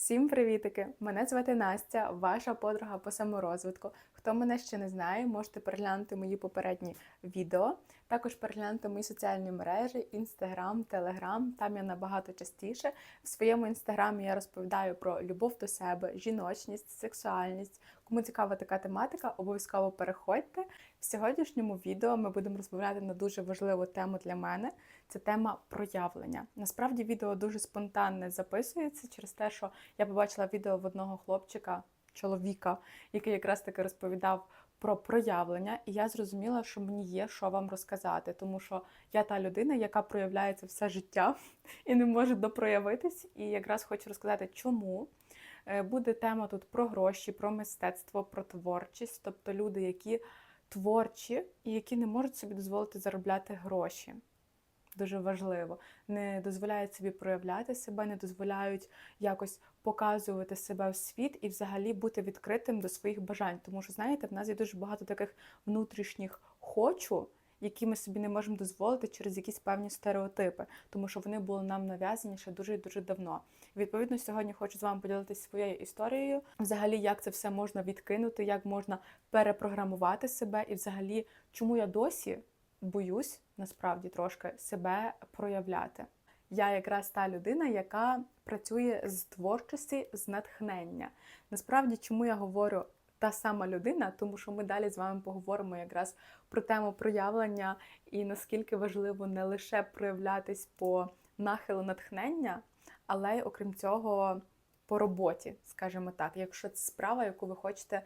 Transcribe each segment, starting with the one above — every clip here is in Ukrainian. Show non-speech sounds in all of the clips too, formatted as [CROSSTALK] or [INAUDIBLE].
Всім привітики! Мене звати Настя, ваша подруга по саморозвитку. Хто мене ще не знає, можете переглянути мої попередні відео. Також переглянути мої соціальні мережі, інстаграм, телеграм. Там я набагато частіше. В своєму інстаграмі я розповідаю про любов до себе, жіночність, сексуальність. Кому цікава така тематика, обов'язково переходьте. В сьогоднішньому відео ми будемо розмовляти на дуже важливу тему для мене. Це тема проявлення. Насправді відео дуже спонтанне записується через те, що я побачила відео в одного хлопчика, чоловіка, який якраз таки розповідав про проявлення, і я зрозуміла, що мені є що вам розказати, тому що я та людина, яка проявляється все життя [LAUGHS] і не може допроявитись. І якраз хочу розказати, чому. Е, Буде тема тут про гроші, про мистецтво, про творчість, тобто люди, які творчі і які не можуть собі дозволити заробляти гроші. Дуже важливо, не дозволяють собі проявляти себе, не дозволяють якось показувати себе в світ і взагалі бути відкритим до своїх бажань. Тому що, знаєте, в нас є дуже багато таких внутрішніх хочу, які ми собі не можемо дозволити через якісь певні стереотипи, тому що вони були нам нав'язані ще дуже дуже давно. Відповідно, сьогодні хочу з вами поділитися своєю історією, взагалі, як це все можна відкинути, як можна перепрограмувати себе, і взагалі, чому я досі боюсь насправді трошки себе проявляти. Я якраз та людина, яка працює з творчості, з натхнення. Насправді, чому я говорю та сама людина, тому що ми далі з вами поговоримо якраз про тему проявлення і наскільки важливо не лише проявлятись по нахилу натхнення, але й окрім цього по роботі, скажімо так, якщо це справа, яку ви хочете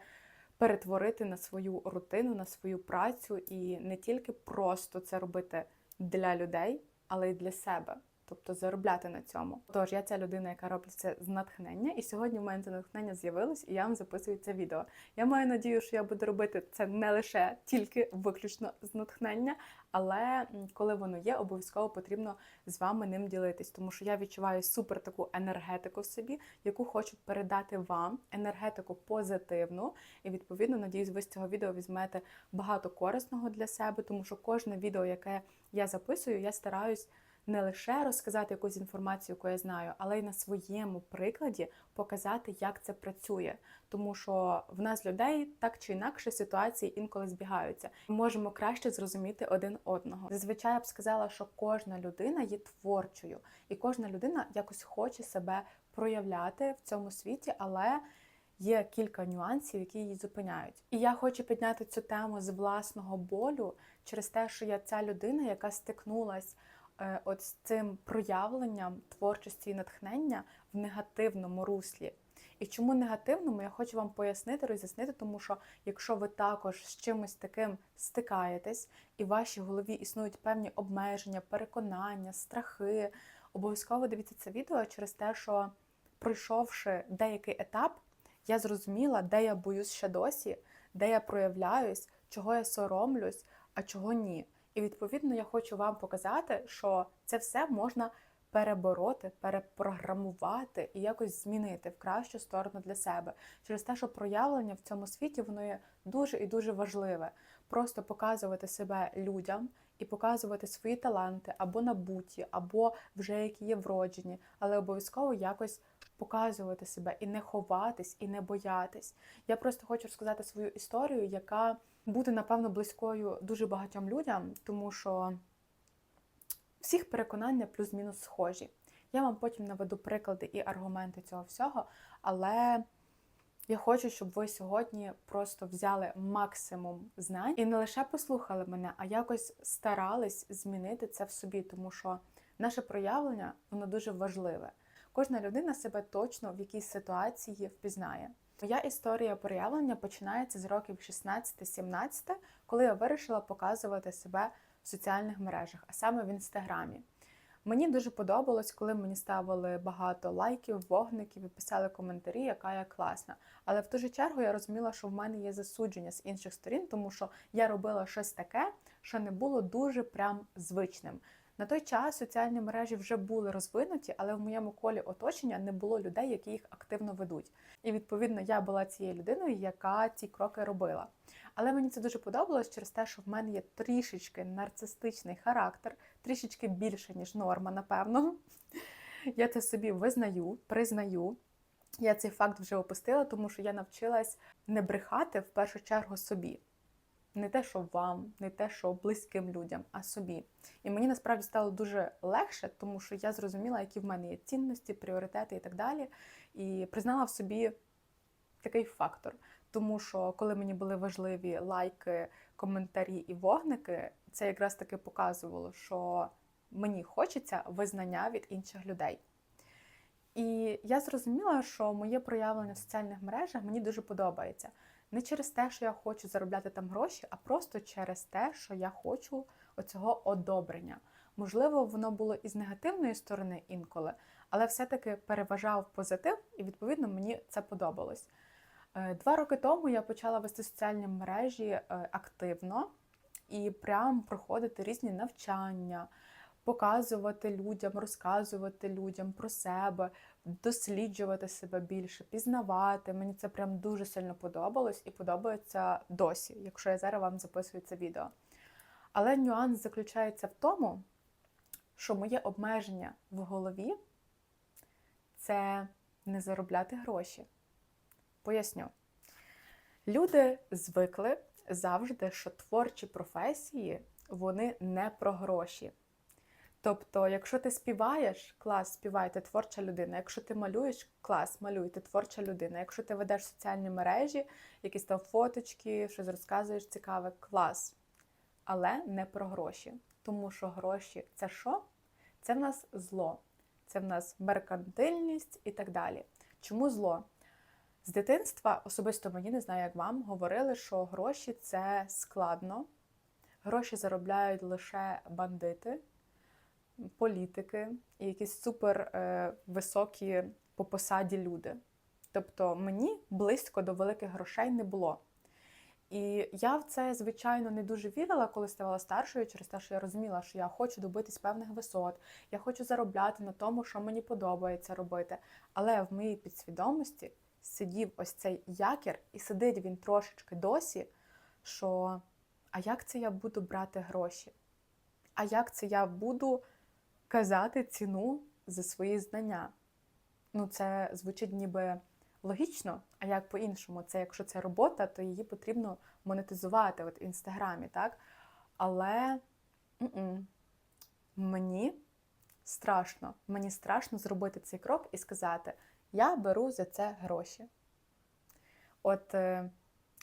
перетворити на свою рутину, на свою працю, і не тільки просто це робити для людей, але й для себе. Тобто заробляти на цьому. Тож я ця людина, яка робить це з натхнення, і сьогодні в мене це натхнення з'явилось, і я вам записую це відео. Я маю надію, що я буду робити це не лише тільки виключно з натхнення, але коли воно є, обов'язково потрібно з вами ним ділитись, тому що я відчуваю супер таку енергетику в собі, яку хочу передати вам, енергетику позитивну. І відповідно, надіюсь, ви з цього відео візьмете багато корисного для себе, тому що кожне відео, яке я записую, я стараюсь не лише розказати якусь інформацію, яку я знаю, але й на своєму прикладі показати, як це працює. Тому що в нас людей так чи інакше ситуації інколи збігаються. Ми можемо краще зрозуміти один одного. Зазвичай я б сказала, що кожна людина є творчою, і кожна людина якось хоче себе проявляти в цьому світі, але є кілька нюансів, які її зупиняють. І я хочу підняти цю тему з власного болю через те, що я ця людина, яка стикнулась от з цим проявленням творчості і натхнення в негативному руслі. І чому негативному, я хочу вам пояснити, роз'яснити, тому що якщо ви також з чимось таким стикаєтесь, і в вашій голові існують певні обмеження, переконання, страхи, обов'язково дивіться це відео через те, що пройшовши деякий етап, я зрозуміла, де я боюсь ще досі, де я проявляюсь, чого я соромлюсь, а чого ні. І відповідно я хочу вам показати, що це все можна перебороти, перепрограмувати і якось змінити в кращу сторону для себе. Через те, що проявлення в цьому світі воно є дуже і дуже важливе. Просто показувати себе людям і показувати свої таланти або набуті, або вже які є вроджені, але обов'язково якось показувати себе і не ховатись, і не боятись. Я просто хочу розказати свою історію, яка буде, напевно, близькою дуже багатьом людям, тому що всіх переконання плюс-мінус схожі. Я вам потім наведу приклади і аргументи цього всього, але я хочу, щоб ви сьогодні просто взяли максимум знань і не лише послухали мене, а якось старались змінити це в собі, тому що наше проявлення воно дуже важливе. Кожна людина себе точно в якійсь ситуації впізнає. Моя історія проявлення починається з років 16-17, коли я вирішила показувати себе в соціальних мережах, а саме в інстаграмі. Мені дуже подобалось, коли мені ставили багато лайків, вогників і писали коментарі, яка я класна. Але в ту же чергу я розуміла, що в мене є засудження з інших сторін, тому що я робила щось таке, що не було дуже прям звичним. На той час соціальні мережі вже були розвинуті, але в моєму колі оточення не було людей, які їх активно ведуть. І відповідно я була цією людиною, яка ці кроки робила. Але мені це дуже подобалось через те, що в мене є трішечки нарцистичний характер, трішечки більше, ніж норма, напевно. [LAUGHS] Я це собі визнаю, признаю. я цей факт вже опустила, тому що я навчилась не брехати в першу чергу собі. Не те, що вам, не те, що близьким людям, а собі. І мені насправді стало дуже легше, тому що я зрозуміла, які в мене є цінності, пріоритети і так далі. І признала в собі такий фактор. Тому що коли мені були важливі лайки, коментарі і вогники, це якраз таки показувало, що мені хочеться визнання від інших людей. І я зрозуміла, що моє проявлення в соціальних мережах мені дуже подобається. Не через те, що я хочу заробляти там гроші, а просто через те, що я хочу оцього одобрення. Можливо, воно було із негативної сторони інколи, але все-таки переважав позитив, і відповідно мені це подобалось. Е, Два роки тому я почала вести соціальні мережі е, активно і прям проходити різні навчання, показувати людям, розказувати людям про себе, досліджувати себе більше, пізнавати. Мені це прям дуже сильно подобалось і подобається досі, якщо я зараз вам записую це відео. Але нюанс заключається в тому, що моє обмеження в голові це не заробляти гроші. Поясню. Люди звикли завжди, що творчі професії вони не про гроші. Тобто, якщо ти співаєш, клас, співай, ти творча людина. Якщо ти малюєш, клас, малюй, ти творча людина. Якщо ти ведеш соціальні мережі, якісь там фоточки, щось розказуєш цікаве, клас. Але не про гроші. Тому що гроші це що? Це в нас зло, це в нас меркантильність і так далі. Чому зло? З дитинства, особисто мені не знаю, як вам, говорили, що гроші це складно, гроші заробляють лише бандити, політики і якісь супер е, високі по посаді люди. Тобто мені близько до великих грошей не було. І я в це, звичайно, не дуже вірила, коли ставала старшою, через те, що я розуміла, що я хочу добитись певних висот, я хочу заробляти на тому, що мені подобається робити. Але в моїй підсвідомості сидів ось цей якір, і сидить він трошечки досі, що а як це я буду брати гроші? А як це я буду казати ціну за свої знання? Ну, це звучить ніби логічно, а як по-іншому? Це якщо це робота, то її потрібно монетизувати от в інстаграмі, так? Але м-м, мені страшно, мені страшно зробити цей крок і сказати: я беру за це гроші. От е,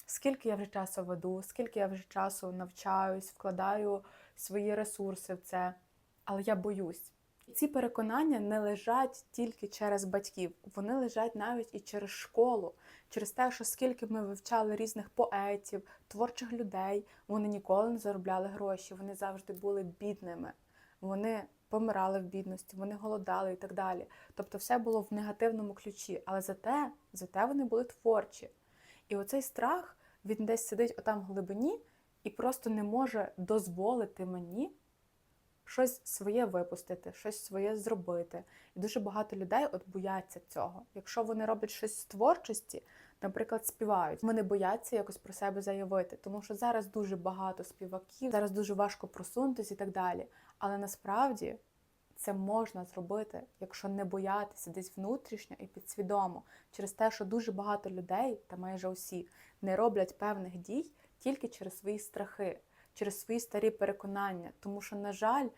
скільки я вже часу веду, скільки я вже часу навчаюсь, вкладаю свої ресурси в це, але я боюсь. Ці переконання не лежать тільки через батьків, вони лежать навіть і через школу, через те, що скільки ми вивчали різних поетів, творчих людей, вони ніколи не заробляли гроші, вони завжди були бідними. Вони помирали в бідності, вони голодали і так далі. Тобто все було в негативному ключі. Але зате, зате вони були творчі. І оцей страх, він десь сидить отам в глибині і просто не може дозволити мені щось своє випустити, щось своє зробити. І дуже багато людей от бояться цього. Якщо вони роблять щось з творчості, наприклад, співають, вони бояться якось про себе заявити, тому що зараз дуже багато співаків, зараз дуже важко просунутися і так далі. Але насправді це можна зробити, якщо не боятися десь внутрішньо і підсвідомо, через те, що дуже багато людей, та майже усі, не роблять певних дій тільки через свої страхи, через свої старі переконання. Тому що, на жаль,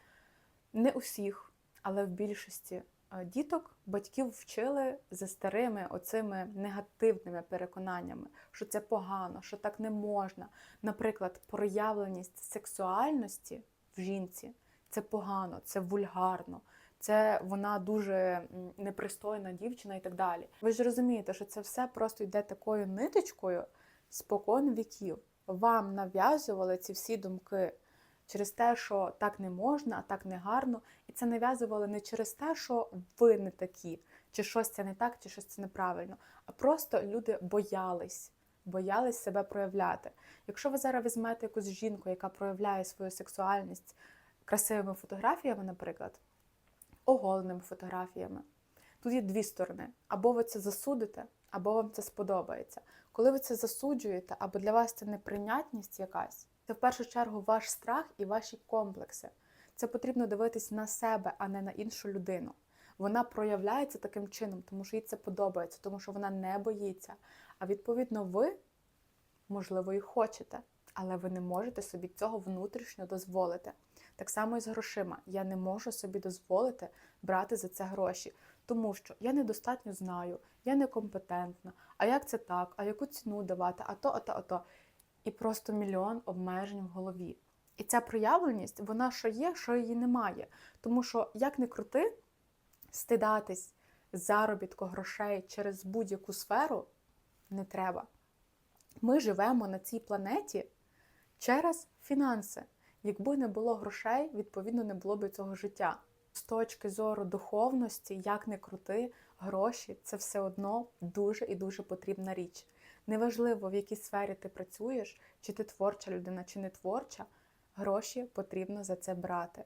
не усіх, але в більшості е, діток батьків вчили за старими оцими негативними переконаннями, що це погано, що так не можна. Наприклад, проявленість сексуальності в жінці це погано, це вульгарно, це вона дуже непристойна дівчина і так далі. Ви ж розумієте, що це все просто йде такою ниточкою спокон віків. Вам нав'язували ці всі думки через те, що так не можна, а так не гарно. І це нав'язували не через те, що ви не такі, чи щось це не так, чи щось це неправильно, а просто люди боялись. Боялись себе проявляти. Якщо ви зараз візьмете якусь жінку, яка проявляє свою сексуальність красивими фотографіями, наприклад, оголеними фотографіями, тут є дві сторони: або ви це засудите, або вам це сподобається. Коли ви це засуджуєте, або для вас це неприйнятність якась, це в першу чергу ваш страх і ваші комплекси. Це потрібно дивитись на себе, а не на іншу людину. Вона проявляється таким чином, тому що їй це подобається, тому що вона не боїться. А відповідно, ви, можливо, і хочете, але ви не можете собі цього внутрішньо дозволити. Так само і з грошима. Я не можу собі дозволити брати за це гроші, тому що я недостатньо знаю, я некомпетентна. А як це так? А яку ціну давати? А то, а то, а то. І просто мільйон обмежень в голові. І ця проявленість, вона що є, що її немає. Тому що, як не крути, стидатись заробітку грошей через будь-яку сферу не треба. Ми живемо на цій планеті через фінанси. Якби не було грошей, відповідно, не було б цього життя. З точки зору духовності, як не крути, гроші це все одно дуже і дуже потрібна річ. Неважливо, в якій сфері ти працюєш, чи ти творча людина, чи не творча, гроші потрібно за це брати.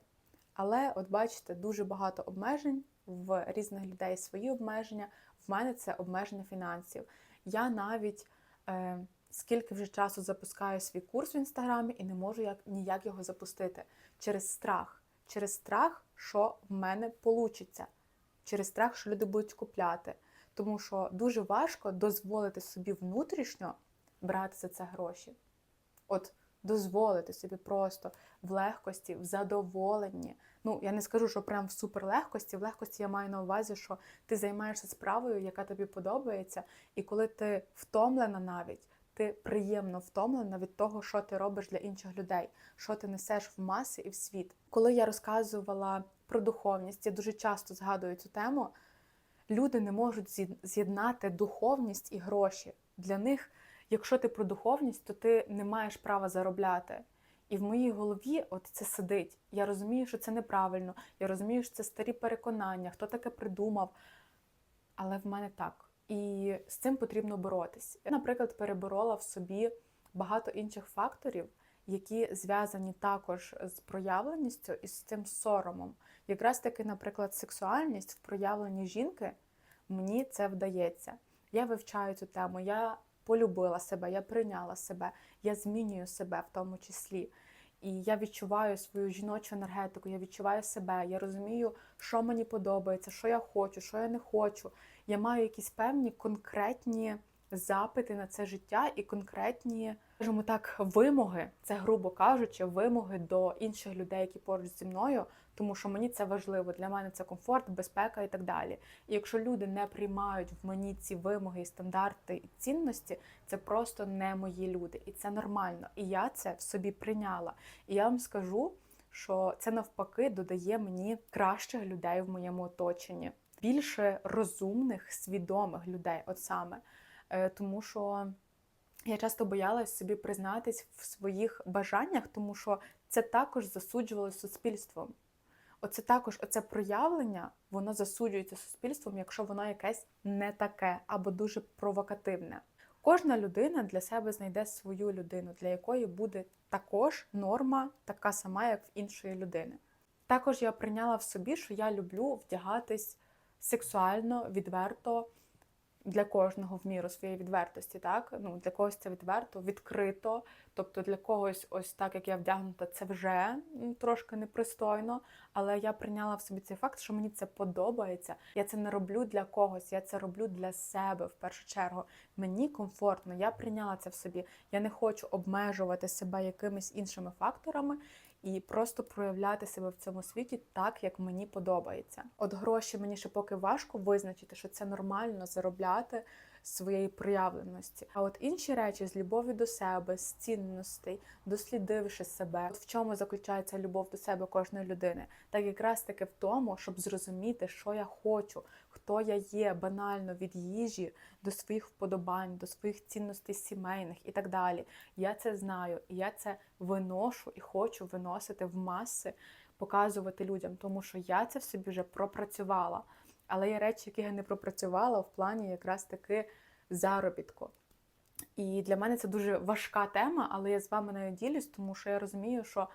Але, от бачите, дуже багато обмежень в різних людей свої обмеження. В мене це обмеження фінансів. Я навіть е, скільки вже часу запускаю свій курс в інстаграмі і не можу як, ніяк його запустити через страх. Через страх, що в мене вийде, через страх, що люди будуть купляти. Тому що дуже важко дозволити собі внутрішньо брати за це гроші. От дозволити собі просто в легкості, в задоволенні. Ну, я не скажу, що прям в суперлегкості. В легкості я маю на увазі, що ти займаєшся справою, яка тобі подобається, і коли ти втомлена навіть, ти приємно втомлена від того, що ти робиш для інших людей, що ти несеш в маси і в світ. Коли я розказувала про духовність, я дуже часто згадую цю тему. Люди не можуть з'єднати духовність і гроші. Для них, якщо ти про духовність, то ти не маєш права заробляти. І в моїй голові от це сидить. Я розумію, що це неправильно, я розумію, що це старі переконання, хто таке придумав. Але в мене так. І з цим потрібно боротись. Я, наприклад, переборола в собі багато інших факторів, які зв'язані також з проявленістю і з цим соромом. Якраз таки, наприклад, сексуальність в проявленні жінки мені це вдається. Я вивчаю цю тему, я полюбила себе, я прийняла себе, я змінюю себе в тому числі. І я відчуваю свою жіночу енергетику, я відчуваю себе, я розумію, що мені подобається, що я хочу, що я не хочу. Я маю якісь певні конкретні запити на це життя і конкретні, скажімо так, вимоги, це, грубо кажучи, вимоги до інших людей, які поруч зі мною, тому що мені це важливо. Для мене це комфорт, безпека і так далі. І якщо люди не приймають в мені ці вимоги, і стандарти і цінності, це просто не мої люди, і це нормально. І я це в собі прийняла. І я вам скажу, що це навпаки додає мені кращих людей в моєму оточенні, більше розумних, свідомих людей, от саме. Е, тому що я часто боялась собі признатись в своїх бажаннях, тому що це також засуджувалося суспільством. Оце також оце проявлення, воно засуджується суспільством, якщо воно якесь не таке або дуже провокативне. Кожна людина для себе знайде свою людину, для якої буде також норма така сама, як в іншої людини. Також я прийняла в собі, що я люблю вдягатись сексуально, відверто, для кожного в міру своєї відвертості, так? Ну, Для когось це відверто, відкрито. Тобто для когось, ось так як я вдягнута, це вже трошки непристойно. Але я прийняла в собі цей факт, що мені це подобається. Я це не роблю для когось, я це роблю для себе в першу чергу. Мені комфортно, я прийняла це в собі. Я не хочу обмежувати себе якимись іншими факторами і просто проявляти себе в цьому світі так, як мені подобається. От гроші мені ще поки важко визначити, що це нормально заробляти своєї проявленості. А от інші речі з любові до себе, з цінностей, дослідивши себе, в чому заключається любов до себе кожної людини, так якраз таки в тому, щоб зрозуміти, що я хочу, хто я є банально від їжі до своїх вподобань, до своїх цінностей сімейних і так далі. Я це знаю, і я це виношу і хочу виносити в маси, показувати людям, тому що я це в собі вже пропрацювала. Але є речі, які я не пропрацювала в плані якраз таки заробітку. І для мене це дуже важка тема, але я з вами нею ділюсь, тому що я розумію, що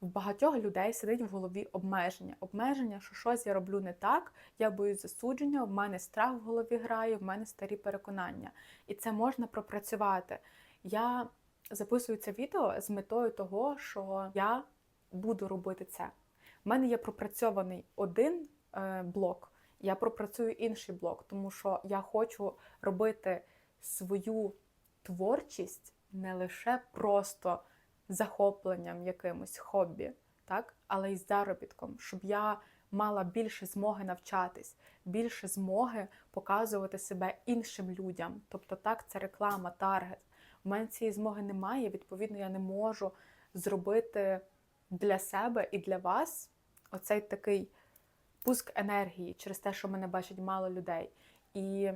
в багатьох людей сидить в голові обмеження. Обмеження, що щось я роблю не так, я боюсь засудження, в мене страх в голові грає, в мене старі переконання. І це можна пропрацювати. Я записую це відео з метою того, що я буду робити це. У мене є пропрацьований один е, блок я пропрацюю інший блок, тому що я хочу робити свою творчість не лише просто захопленням якимось хобі, так, але й заробітком, щоб я мала більше змоги навчатись, більше змоги показувати себе іншим людям. Тобто, так, це реклама, таргет. У мене цієї змоги немає, відповідно, я не можу зробити для себе і для вас оцей такий пуск енергії через те, що мене бачить мало людей. І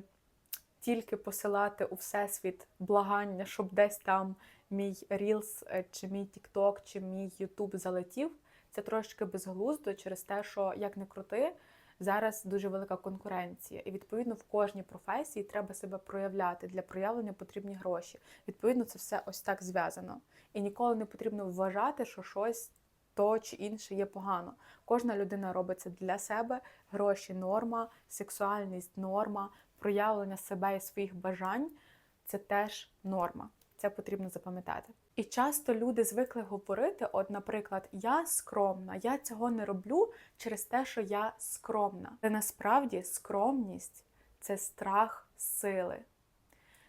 тільки посилати у всесвіт благання, щоб десь там мій Reels, е, чи мій TikTok, чи мій YouTube залетів, це трошки безглуздо через те, що як не крути, зараз дуже велика конкуренція. І відповідно в кожній професії треба себе проявляти. Для проявлення потрібні гроші. Відповідно, це все ось так зв'язано. І ніколи не потрібно вважати, що щось то чи інше є погано. Кожна людина робить це для себе, гроші норма, сексуальність норма, проявлення себе і своїх бажань це теж норма. Це потрібно запам'ятати. І часто люди звикли говорити: от, наприклад, я скромна, я цього не роблю через те, що я скромна. Але насправді скромність це страх сили.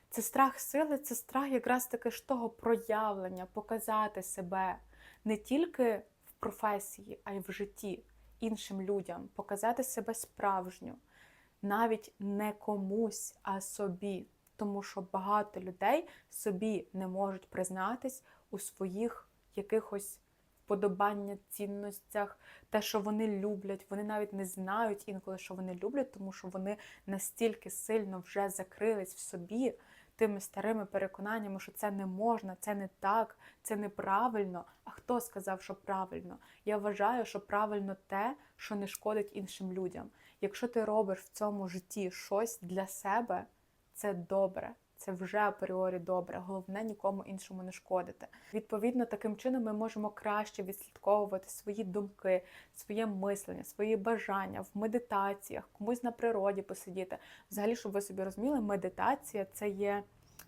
Це страх сили, це страх якраз таки ж того проявлення, показати себе не тільки професії, а й в житті іншим людям, показати себе справжню, навіть не комусь, а собі. Тому що багато людей собі не можуть признатись у своїх якихось вподобання, цінностях, те, що вони люблять. Вони навіть не знають інколи, що вони люблять, тому що вони настільки сильно вже закрились в собі тими старими переконаннями, що це не можна, це не так, це неправильно. А хто сказав, що правильно? Я вважаю, що правильно те, що не шкодить іншим людям. Якщо ти робиш в цьому житті щось для себе, це добре. Це вже апріорі добре, головне нікому іншому не шкодити. Відповідно, таким чином ми можемо краще відслідковувати свої думки, своє мислення, свої бажання в медитаціях, комусь на природі посидіти. Взагалі, щоб ви собі розуміли, медитація це є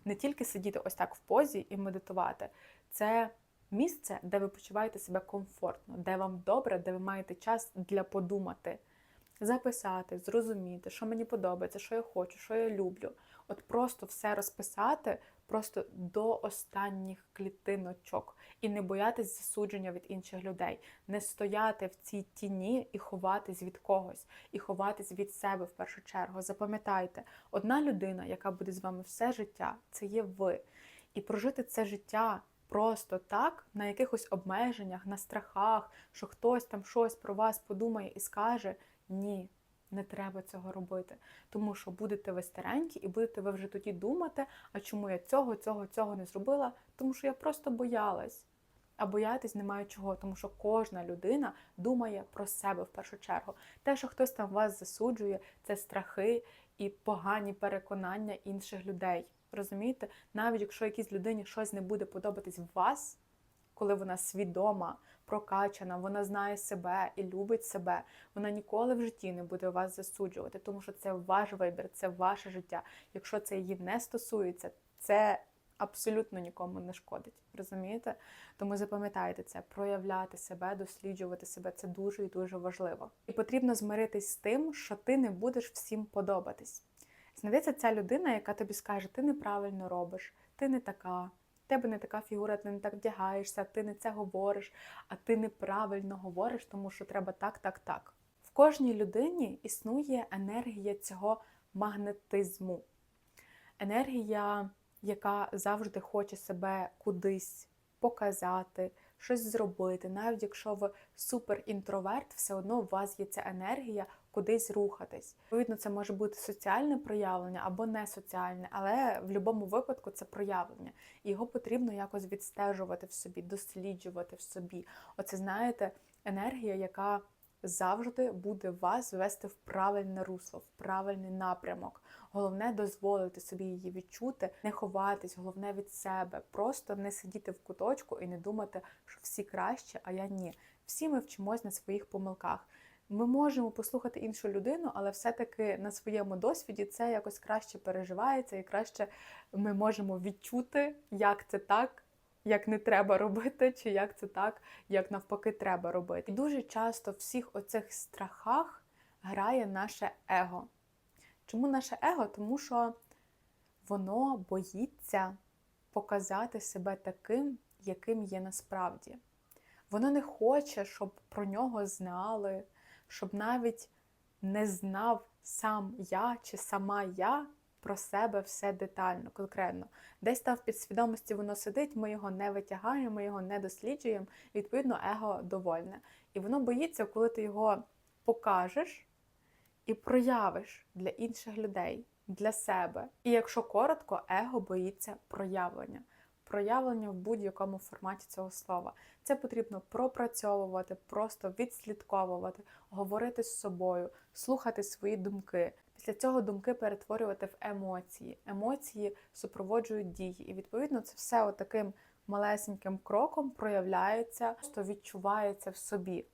не тільки сидіти ось так в позі і медитувати, це місце, де ви почуваєте себе комфортно, де вам добре, де ви маєте час для подумати. Записати, зрозуміти, що мені подобається, що я хочу, що я люблю. От просто все розписати просто до останніх клітиночок і не боятись засудження від інших людей, не стояти в цій тіні і ховатись від когось, і ховатись від себе в першу чергу. Запам'ятайте, одна людина, яка буде з вами все життя, це є ви. І прожити це життя. Просто так, на якихось обмеженнях, на страхах, що хтось там щось про вас подумає і скаже ні, не треба цього робити. Тому що будете ви старенькі і будете ви вже тоді думати, а чому я цього, цього, цього не зробила? Тому що я просто боялась. А боятись немає чого, тому що кожна людина думає про себе в першу чергу. Те, що хтось там вас засуджує, це страхи і погані переконання інших людей. Розумієте? Навіть якщо якійсь людині щось не буде подобатись в вас, коли вона свідома, прокачана, вона знає себе і любить себе, вона ніколи в житті не буде вас засуджувати, тому що це ваш вибір, це ваше життя. Якщо це її не стосується, це абсолютно нікому не шкодить. Розумієте? Тому запам'ятайте це, проявляти себе, досліджувати себе це дуже і дуже важливо. І потрібно змиритись з тим, що ти не будеш всім подобатись. Знайдеться ця людина, яка тобі скаже, ти неправильно робиш, ти не така тебе не така фігура, ти не так вдягаєшся, ти не це говориш, а ти неправильно говориш, тому що треба так, так, так. В кожній людині існує енергія цього магнетизму. Енергія, яка завжди хоче себе кудись показати, щось зробити. Навіть якщо ви суперінтроверт, все одно у вас є ця енергія кудись рухатись. Відповідно, це може бути соціальне проявлення або не соціальне, але в будь-якому випадку це проявлення. І його потрібно якось відстежувати в собі, досліджувати в собі. Оце, знаєте, енергія, яка завжди буде вас вести в правильне русло, в правильний напрямок. Головне дозволити собі її відчути, не ховатись, головне від себе, просто не сидіти в куточку і не думати, що всі краще, а я ні. Всі ми вчимось на своїх помилках. Ми можемо послухати іншу людину, але все-таки на своєму досвіді це якось краще переживається і краще ми можемо відчути, як це так, як не треба робити, чи як це так, як навпаки треба робити. І дуже часто в всіх оцих страхах грає наше его. Чому наше его? Тому що воно боїться показати себе таким, яким є насправді. Воно не хоче, щоб про нього знали, щоб навіть не знав сам я чи сама я про себе все детально, конкретно. Десь там в підсвідомості воно сидить, ми його не витягаємо, ми його не досліджуємо, відповідно его довольне. І воно боїться, коли ти його покажеш і проявиш для інших людей, для себе. І якщо коротко, его боїться проявлення. Проявлення в будь-якому форматі цього слова. Це потрібно пропрацьовувати, просто відслідковувати, говорити з собою, слухати свої думки. Після цього думки перетворювати в емоції. Емоції супроводжують дії. І відповідно це все отаким малесеньким кроком проявляється, що відчувається в собі.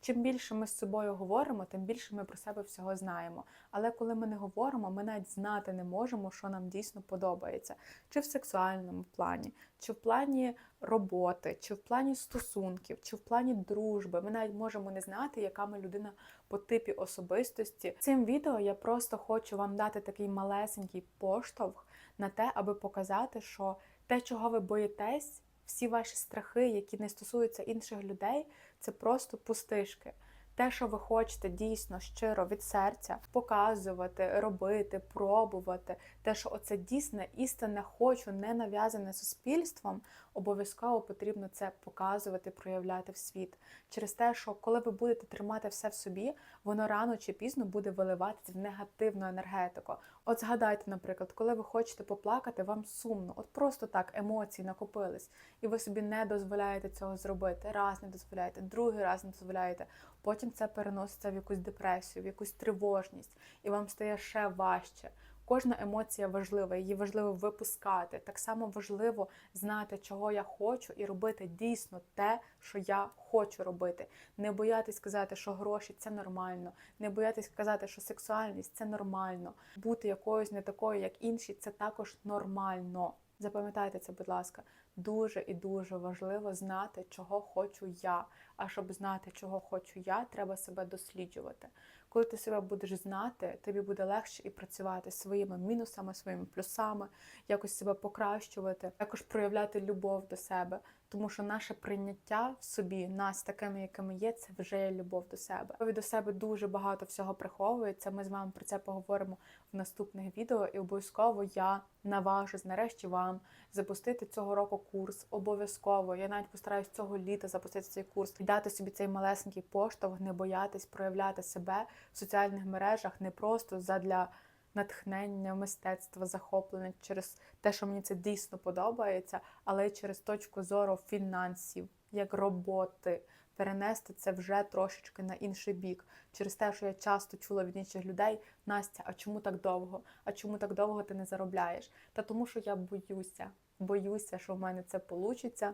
Чим більше ми з собою говоримо, тим більше ми про себе всього знаємо. Але коли ми не говоримо, ми навіть знати не можемо, що нам дійсно подобається, чи в сексуальному плані, чи в плані роботи, чи в плані стосунків, чи в плані дружби. Ми навіть можемо не знати, яка ми людина по типі особистості. Цим відео я просто хочу вам дати такий малесенький поштовх на те, аби показати, що те, чого ви боїтесь, всі ваші страхи, які не стосуються інших людей, це просто пустишки. Те, що ви хочете дійсно щиро від серця показувати, робити, пробувати, те, що оце дійсне істинне хочу, не нав'язане суспільством, обов'язково потрібно це показувати, проявляти в світ. Через те, що коли ви будете тримати все в собі, воно рано чи пізно буде виливатися в негативну енергетику. От згадайте, наприклад, коли ви хочете поплакати, вам сумно, от просто так емоції накопились, і ви собі не дозволяєте цього зробити. Раз не дозволяєте, другий раз не дозволяєте. Потім це переноситься в якусь депресію, в якусь тривожність, і вам стає ще важче. Кожна емоція важлива, її важливо випускати. Так само важливо знати, чого я хочу, і робити дійсно те, що я хочу робити. Не боятись сказати, що гроші це нормально, не боятись сказати, що сексуальність це нормально. Бути якоюсь не такою, як інші, це також нормально. Запам'ятайте це, будь ласка, дуже і дуже важливо знати, чого хочу я. А щоб знати, чого хочу я, треба себе досліджувати. Коли ти себе будеш знати, тобі буде легше і працювати своїми мінусами, своїми плюсами, якось себе покращувати, також проявляти любов до себе. Тому що наше прийняття в собі, нас такими, якими є, це вже любов до себе. Ви до себе дуже багато всього приховується. Ми з вами про це поговоримо в наступних відео, і обов'язково я наважусь нарешті вам запустити цього року курс. Обов'язково я навіть постараюсь цього літа запустити цей курс, дати собі цей малесенький поштовх, не боятись проявляти себе в соціальних мережах, не просто задля натхнення, мистецтва, захоплення через те, що мені це дійсно подобається, але й через точку зору фінансів, як роботи. Перенести це вже трошечки на інший бік. Через те, що я часто чула від інших людей, Настя, а чому так довго? А чому так довго ти не заробляєш? Та тому, що я боюся, боюся, що в мене це вийде,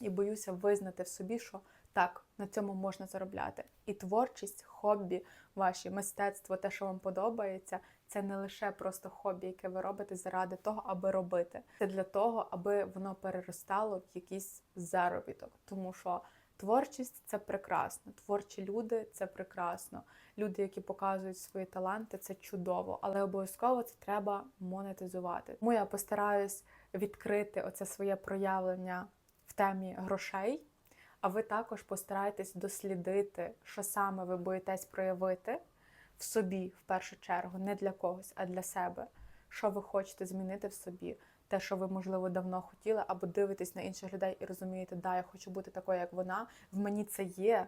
і боюся визнати в собі, що так, на цьому можна заробляти. І творчість, хобі, ваші мистецтво, те, що вам подобається, це не лише просто хобі, яке ви робите заради того, аби робити. Це для того, аби воно переростало в якийсь заробіток. Тому що творчість це прекрасно. Творчі люди це прекрасно. Люди, які показують свої таланти, це чудово, але обов'язково це треба монетизувати. Тому я постараюсь відкрити оце своє проявлення в темі грошей. А ви також постарайтесь дослідити, що саме ви боїтесь проявити в собі в першу чергу, не для когось, а для себе. Що ви хочете змінити в собі, те, що ви, можливо, давно хотіли, або дивитесь на інших людей і розумієте, да, я хочу бути такою, як вона. В мені це є,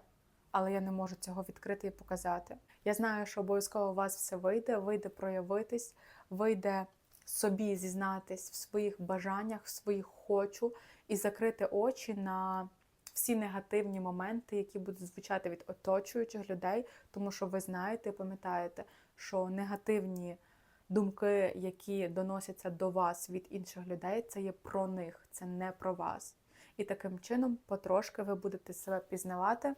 але я не можу цього відкрити і показати. Я знаю, що обов'язково у вас все вийде, вийде проявитись, вийде собі зізнатись в своїх бажаннях, в своїх хочу, і закрити очі на всі негативні моменти, які будуть звучати від оточуючих людей, тому що ви знаєте і пам'ятаєте, що негативні думки, які доносяться до вас від інших людей, це є про них, це не про вас. І таким чином, потрошки ви будете себе пізнавати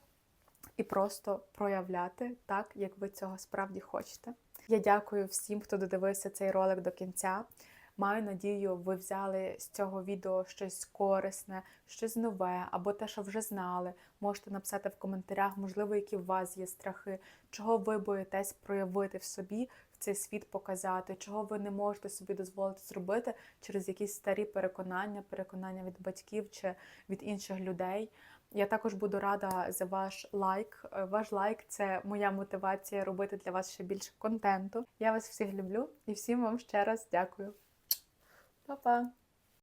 і просто проявляти так, як ви цього справді хочете. Я дякую всім, хто додивився цей ролик до кінця. Маю надію, ви взяли з цього відео щось корисне, щось нове, або те, що вже знали. Можете написати в коментарях, можливо, які у вас є страхи, чого ви боїтесь проявити в собі, в цей світ показати, чого ви не можете собі дозволити зробити через якісь старі переконання, переконання від батьків чи від інших людей. Я також буду рада за ваш лайк. Е, Ваш лайк це моя мотивація робити для вас ще більше контенту. Я вас всіх люблю і всім вам ще раз дякую. Па-па!